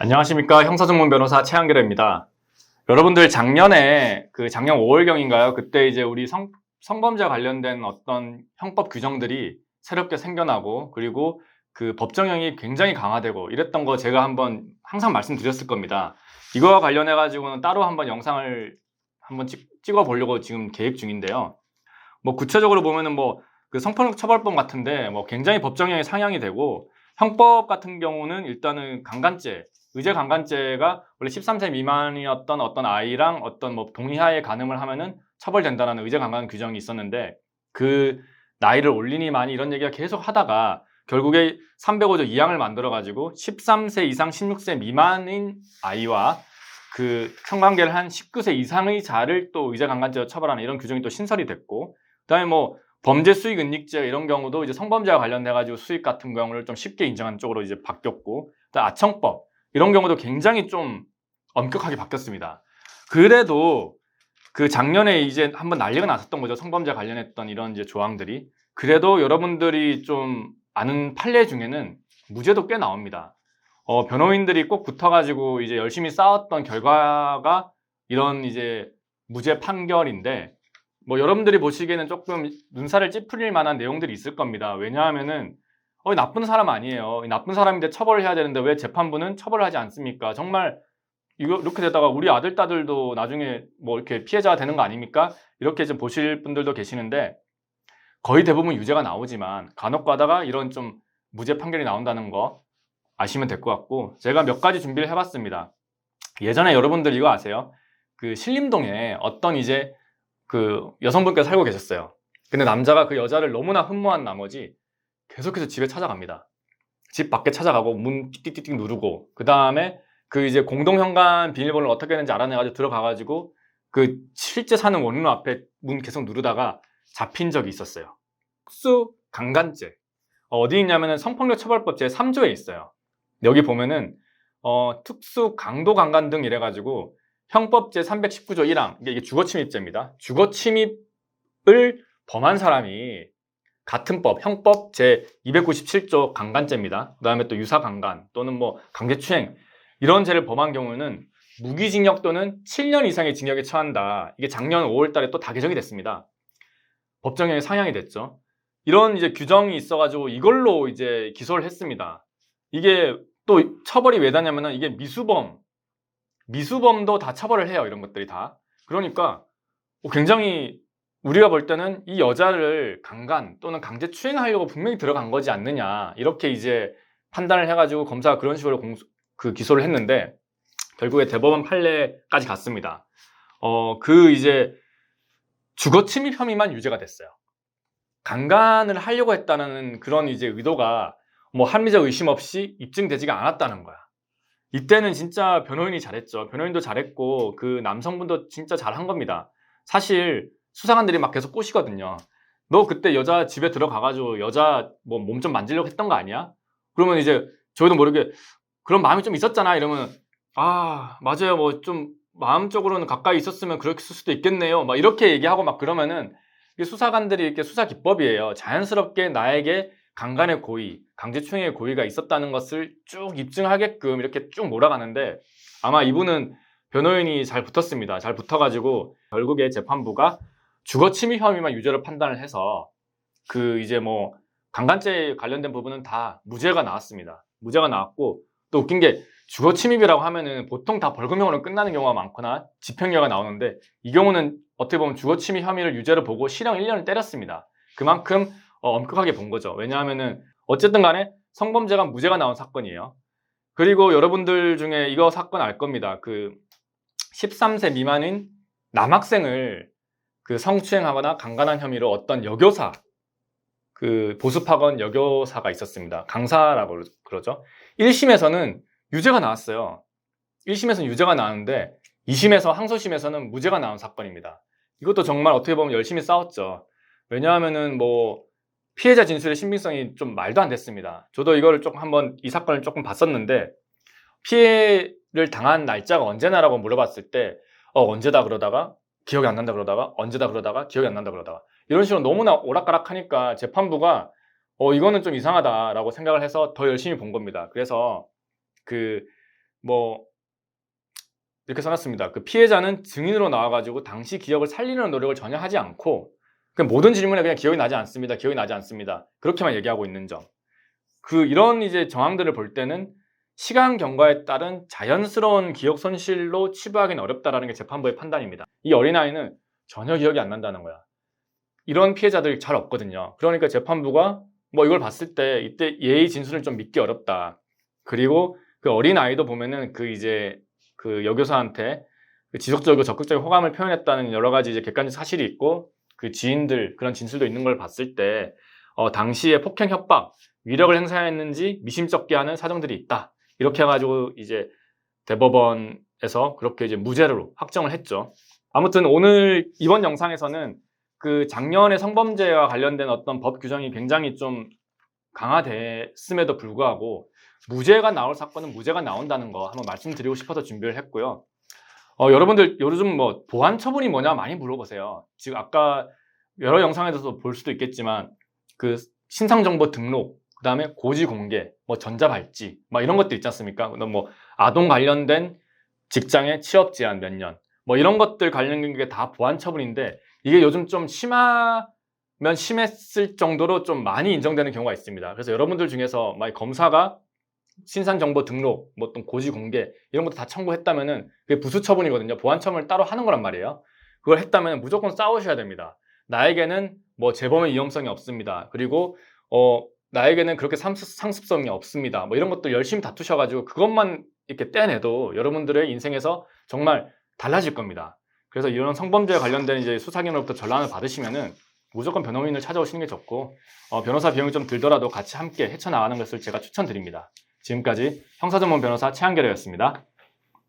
안녕하십니까 형사전문 변호사 최한결입니다. 여러분들 작년에 그 작년 5월경인가요? 그때 이제 우리 성, 성범죄 관련된 어떤 형법 규정들이 새롭게 생겨나고 그리고 그 법정형이 굉장히 강화되고 이랬던 거 제가 한번 항상 말씀드렸을 겁니다. 이거와 관련해 가지고는 따로 한번 영상을 한번 찍, 찍어 보려고 지금 계획 중인데요. 뭐 구체적으로 보면은 뭐 그 성폭력 처벌법 같은데 뭐 굉장히 법정형이 상향이 되고 형법 같은 경우는 일단은 강간죄 의제 강간죄가 원래 13세 미만이었던 어떤 아이랑 어떤 뭐 동의하에 간음을 하면은 처벌된다라는 의제 강간 규정이 있었는데 그 나이를 올리니 많이 이런 얘기가 계속 하다가 결국에 305조 2항을 만들어 가지고 13세 이상 16세 미만인 아이와 그 성관계를 한 19세 이상의 자를 또 의제 강간죄로 처벌하는 이런 규정이 또 신설이 됐고 그다음에 뭐 범죄 수익 은닉죄 이런 경우도 이제 성범죄와 관련돼 가지고 수익 같은 경우를 좀 쉽게 인정하는 쪽으로 이제 바뀌었고 또 아청법 이런 경우도 굉장히 좀 엄격하게 바뀌었습니다. 그래도 그 작년에 이제 한번 난리가 났었던 거죠. 성범죄 관련했던 이런 이제 조항들이. 그래도 여러분들이 좀 아는 판례 중에는 무죄도 꽤 나옵니다. 어, 변호인들이 꼭 붙어가지고 이제 열심히 싸웠던 결과가 이런 이제 무죄 판결인데 뭐 여러분들이 보시기에는 조금 눈살을 찌푸릴 만한 내용들이 있을 겁니다. 왜냐하면은 어, 나쁜 사람 아니에요. 나쁜 사람인데 처벌을 해야 되는데 왜 재판부는 처벌을 하지 않습니까? 정말 이렇게 되다가 우리 아들 딸들도 나중에 뭐 이렇게 피해자가 되는 거 아닙니까? 이렇게 좀 보실 분들도 계시는데 거의 대부분 유죄가 나오지만 간혹 가다가 이런 좀 무죄 판결이 나온다는 거 아시면 될 것 같고 제가 몇 가지 준비를 해봤습니다. 예전에 여러분들 이거 아세요? 그 신림동에 어떤 이제 그 여성분께서 살고 계셨어요. 근데 남자가 그 여자를 너무나 흠모한 나머지 계속해서 집에 찾아갑니다. 집 밖에 찾아가고 문 띡띡띡 누르고 그 다음에 그 이제 공동 현관 비밀번호를 어떻게 했는지 알아내가지고 들어가가지고 그 실제 사는 원룸 앞에 문 계속 누르다가 잡힌 적이 있었어요. 특수 강간죄 어디 있냐면은 성폭력 처벌법 제 3조에 있어요. 여기 보면은 어, 특수 강도 강간 등 이래가지고 형법 제 319조 1항 이게 주거침입죄입니다. 주거침입을 범한 사람이 같은 법, 형법 제 297조 강간죄입니다. 그 다음에 또 유사강간 또는 뭐 강제추행 이런 죄를 범한 경우는 무기징역 또는 7년 이상의 징역에 처한다. 이게 작년 5월 달에 또 다 개정이 됐습니다. 법정형이 상향이 됐죠. 이런 이제 규정이 있어가지고 이걸로 이제 기소를 했습니다. 이게 또 처벌이 왜 다냐면은 이게 미수범, 미수범도 다 처벌을 해요. 이런 것들이 다. 그러니까 굉장히 우리가 볼 때는 이 여자를 강간 또는 강제 추행하려고 분명히 들어간 거지 않느냐 이렇게 이제 판단을 해가지고 검사가 그런 식으로 공수, 그 기소를 했는데 결국에 대법원 판례까지 갔습니다. 어 그 이제 주거 침입 혐의만 유죄가 됐어요. 강간을 하려고 했다는 그런 이제 의도가 뭐 합리적 의심 없이 입증되지가 않았다는 거야. 이때는 진짜 변호인이 잘했죠. 변호인도 잘했고 그 남성분도 진짜 잘한 겁니다. 사실 수사관들이 막 계속 꼬시거든요. 너 그때 여자 집에 들어가가지고 여자 뭐 몸 좀 만지려고 했던 거 아니야? 그러면 이제 저희도 모르게 그런 마음이 좀 있었잖아. 이러면 아 맞아요. 뭐 좀 마음적으로는 가까이 있었으면 쓸 수도 있겠네요. 막 이렇게 얘기하고 막 그러면은 수사관들이 이렇게 수사 기법이에요. 자연스럽게 나에게 강간의 고의, 강제추행의 고의가 있었다는 것을 쭉 입증하게끔 이렇게 쭉 몰아가는데 아마 이분은 변호인이 잘 붙었습니다. 잘 붙어가지고 결국에 재판부가 주거 침입 혐의만 유죄로 판단을 해서 그 이제 뭐 강간죄 관련된 부분은 다 무죄가 나왔습니다. 무죄가 나왔고 또 웃긴 게 주거 침입이라고 하면은 보통 다 벌금형으로 끝나는 경우가 많거나 집행유예가 나오는데 이 경우는 어떻게 보면 주거 침입 혐의를 유죄로 보고 실형 1년을 때렸습니다. 그만큼 어, 엄격하게 본 거죠. 왜냐하면은 어쨌든 간에 성범죄가 무죄가 나온 사건이에요. 그리고 여러분들 중에 이거 사건 알 겁니다. 그 13세 미만인 남학생을 그 성추행하거나 강간한 혐의로 어떤 여교사 그 보습학원 여교사가 있었습니다. 강사라고 그러죠. 1심에서는 유죄가 나왔어요. 1심에서는 유죄가 나왔는데 2심에서 항소심에서는 무죄가 나온 사건입니다. 이것도 정말 어떻게 보면 열심히 싸웠죠. 왜냐하면은 뭐 피해자 진술의 신빙성이 좀 말도 안 됐습니다. 저도 이거를 조금 한번 이 사건을 조금 봤었는데 피해를 당한 날짜가 언제나라고 물어봤을 때 어, 언제다 그러다가 기억이 안 난다 그러다가 언제다 그러다가 기억이 안 난다 그러다가 이런 식으로 너무나 오락가락하니까 재판부가 어 이거는 좀 이상하다라고 생각을 해서 더 열심히 본 겁니다. 그래서 그 뭐 이렇게 써놨습니다. 그 피해자는 증인으로 나와가지고 당시 기억을 살리는 노력을 전혀 하지 않고 그냥 모든 질문에 그냥 기억이 나지 않습니다. 기억이 나지 않습니다. 그렇게만 얘기하고 있는 점. 그 이런 이제 정황들을 볼 때는 시간 경과에 따른 자연스러운 기억 손실로 치부하기는 어렵다라는 게 재판부의 판단입니다. 이 어린아이는 전혀 기억이 안 난다는 거야. 이런 피해자들 잘 없거든요. 그러니까 재판부가 뭐 이걸 봤을 때 이때 예의 진술을 좀 믿기 어렵다. 그리고 그 어린아이도 보면은 그 이제 그 여교사한테 그 지속적이고 적극적인 호감을 표현했다는 여러 가지 이제 객관적 사실이 있고 그 지인들 그런 진술도 있는 걸 봤을 때 어, 당시에 폭행 협박 위력을 행사했는지 미심쩍게 하는 사정들이 있다. 이렇게 해가지고 이제 대법원에서 그렇게 이제 무죄로 확정을 했죠. 아무튼 오늘 이번 영상에서는 그 작년의 성범죄와 관련된 어떤 법 규정이 굉장히 좀 강화됐음에도 불구하고 무죄가 나올 사건은 무죄가 나온다는 거 한번 말씀드리고 싶어서 준비를 했고요. 어, 여러분들 요즘 뭐 보안 처분이 뭐냐 많이 물어보세요. 지금 아까 여러 영상에서도 볼 수도 있겠지만 그 신상 정보 등록 그 다음에 고지 공개, 뭐 전자 발찌, 막 이런 것도 있지 않습니까? 뭐 아동 관련된 직장의 취업 제한 몇 년, 뭐 이런 것들 관련된 게 다 보안 처분인데 이게 요즘 좀 심하면 심했을 정도로 좀 많이 인정되는 경우가 있습니다. 그래서 여러분들 중에서 만약 검사가 신상 정보 등록, 뭐 어떤 고지 공개 이런 것도 다 청구했다면은 그게 부수 처분이거든요. 보안 처분을 따로 하는 거란 말이에요. 그걸 했다면 무조건 싸우셔야 됩니다. 나에게는 뭐 재범의 위험성이 없습니다. 그리고 어 나에게는 그렇게 상습, 상습 성이 없습니다. 뭐 이런 것들 열심히 다투셔가지고 그것만 이렇게 떼내도 여러분들의 인생에서 정말 달라질 겁니다. 그래서 이런 성범죄에 관련된 이제 수사기관으로부터 전란을 받으시면은 무조건 변호인을 찾아오시는 게 좋고 어, 변호사 비용이 좀 들더라도 같이 함께 헤쳐나가는 것을 제가 추천드립니다. 지금까지 형사전문 변호사 최한결이었습니다.